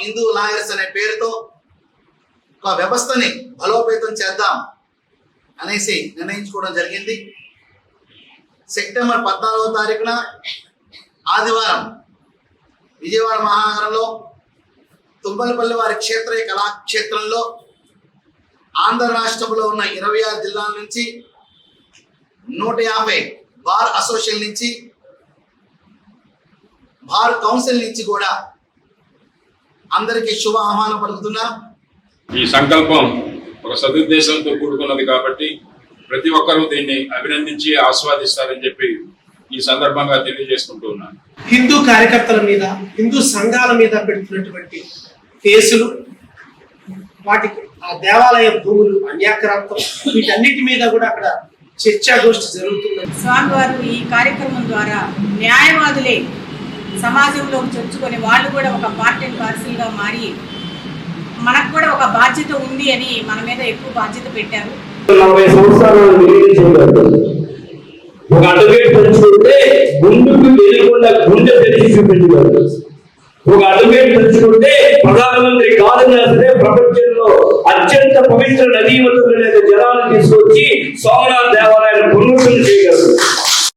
Hindu lawyers అనే పేరుతో ఒక వ్యవస్థని బలోపేతం చేద్దాం అనేసి నిర్ణయించుకోవడం జరిగింది. సెప్టెంబర్ పద్నాలుగో తారీఖున ఆదివారం విజయవాడ మహానగరంలో తుమ్మలపల్లి వారి క్షేత్ర కళాక్షేత్రంలో ఆంధ్ర రాష్ట్రంలో ఉన్న ఇరవై ఆరు జిల్లాల నుంచి నూట యాభై బార్ అసోసియేషన్ నుంచి బార్ కౌన్సిల్ నుంచి కూడా అందరికీ శుభ ఆహ్వానం పలుకుతున్నా. ఈ సంకల్పం ఒక సదుద్దేశంతో కూడుకున్నది కాబట్టి ప్రతి ఒక్కరూ దీన్ని అభినందించి ఆస్వాదిస్తారని చెప్పి ఈ సందర్భంగా తెలియజేసుకుంటూ ఉన్నాను హిందూ కార్యకర్తల మీద హిందూ సంఘాల మీద పెడుతున్నటువంటి కేసులు వాటికి ఆ దేవాలయ భూములు అన్యాక్రాంతం వీటన్నిటి మీద కూడా అక్కడ చర్చాగోష్ఠి జరుగుతుంది స్వామివారు ఈ కార్యక్రమం ద్వారా న్యాయవాదులే సమాజంలో చొచ్చుకొని వాళ్ళు కూడా ఒక పార్ట్ అండ్ పార్సల్గా మారి మనకు కూడా ఒక బాధ్యత ఉంది అని మన మీద ఎక్కువ బాధ్యత పెట్టారు. నలభై సంవత్సరాలు ఒక అడ్వకేట్ తెలుసుకుంటే గుండెకు వెళ్ళకుండా గుండె తెలిసి చూపించగలరు ఒక అడ్వకేట్ పెంచుకుంటే ప్రధానమంత్రి కాదన్నా సరే ప్రపంచంలో అత్యంత పవిత్ర నదీ వద్ద జలాలు తీసుకొచ్చి సోమనాథ్ దేవాలయాన్ని పునరుద్ధరణ చేయగలరు.